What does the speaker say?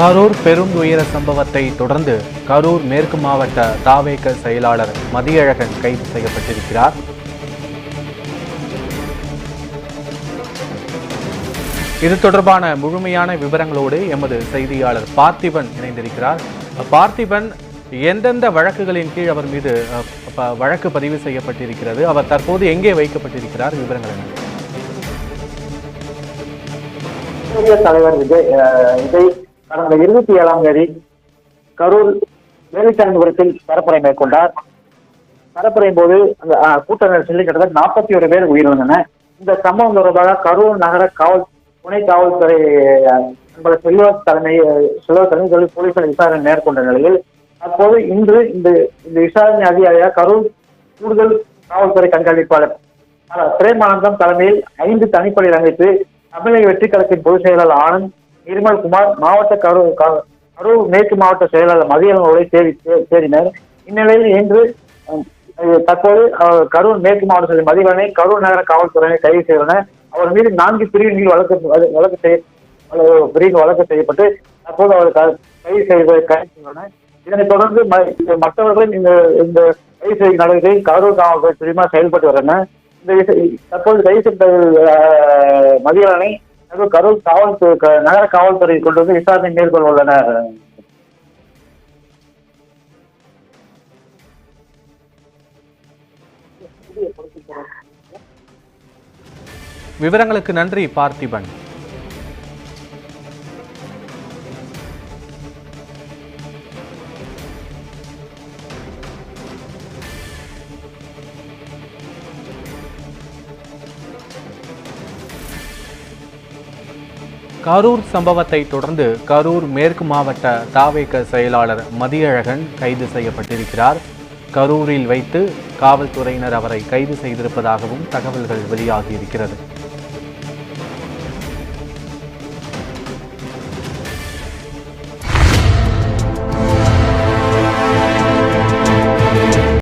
கரூர் பெரும் துயர சம்பவத்தை தொடர்ந்து கரூர் மேற்கு மாவட்ட தாவேக செயலாளர் மதியழகன் கைது செய்யப்பட்டிருக்கிறார். இது தொடர்பான முழுமையான விவரங்களோடு எமது செய்தியாளர் பார்த்திபன் இணைந்திருக்கிறார். பார்த்திபன் எந்தெந்த வழக்குகளின் கீழ் அவர் மீது அஹ், வழக்கு பதிவு செய்யப்பட்டிருக்கிறது அவர் தற்போது எங்கே வைக்கப்பட்டிருக்கிறார்? விவரங்கள் என்ன? தலைவர் விஜய் விஜய் கடந்த இருபத்தி ஏழாம் தேதி கரூர் வேலுச்சாமிபுரத்தில் பரப்புரை மேற்கொண்டார். பரப்புரையின் போது அந்த கூட்ட நெரிசலில் கிட்டத்தட்ட நாற்பத்தி ஒரு பேர் உயிரிழந்தனர். இந்த சம்பவம் தொடர்பாக கரூர் நகர காவல் துணை காவல்துறை அஹ், செல்வ தலைமை அஹ், செல்வ தலைமையில் போலீசார் விசாரணை மேற்கொண்ட நிலையில் அப்போது இன்று இந்த இந்த விசாரணை அதிகாரியாக கரூர் கூடுதல் காவல்துறை கண்காணிப்பாளர் பிரேமானந்தம் தலைமையில் ஐந்து தனிப்படை அமைத்து தமிழக வெற்றி கழகத்தின் பொதுச் செயலாளர் ஆனந்த் நிர்மல் குமார் மாவட்ட கரூர் கரூர் மேற்கு மாவட்ட செயலாளர் மதியனோடு தேடி தே- தேடினர். இந்நிலையில் இன்று தற்போது கரூர் மேற்கு மாவட்ட செயலர் மதிவனை கரூர் நகர காவல்துறையினர் கைது செய்தனர் அவர் மீது நான்கு பிரிவுகளில் வழக்கு வழக்கு- வழக்கு செய்ய வழக்கு- பிரிவு வழக்கு செய்யப்பட்டு தற்போது அவர் க- கைது செய்து கைது செய்தனர் இதனைத் தொடர்ந்து ம- மற்றவர்களும் இந்த இந்த கைது செய்யும் நடவடிக்கை கரூர் காவல்துறை பிரிவாக செயல்பட்டு வருகின்றன இந்த தற்போது கைது செய்த அஹ், கரூர் கரூர் காவல்துறை நகர காவல்துறை கொண்டு வந்து விசாரணை மேற்கொள்ள விவரங்களுக்கு நன்றி பார்த்திபன். கரூர் சம்பவத்தை தொடர்ந்து கரூர் மேற்கு மாவட்ட தாவேக செயலாளர் மதியழகன் கைது செய்யப்பட்டிருக்கிறார். கரூரில் வைத்து காவல்துறையினர் அவரை கைது செய்திருப்பதாகவும் தகவல்கள் வெளியாகியிருக்கிறது.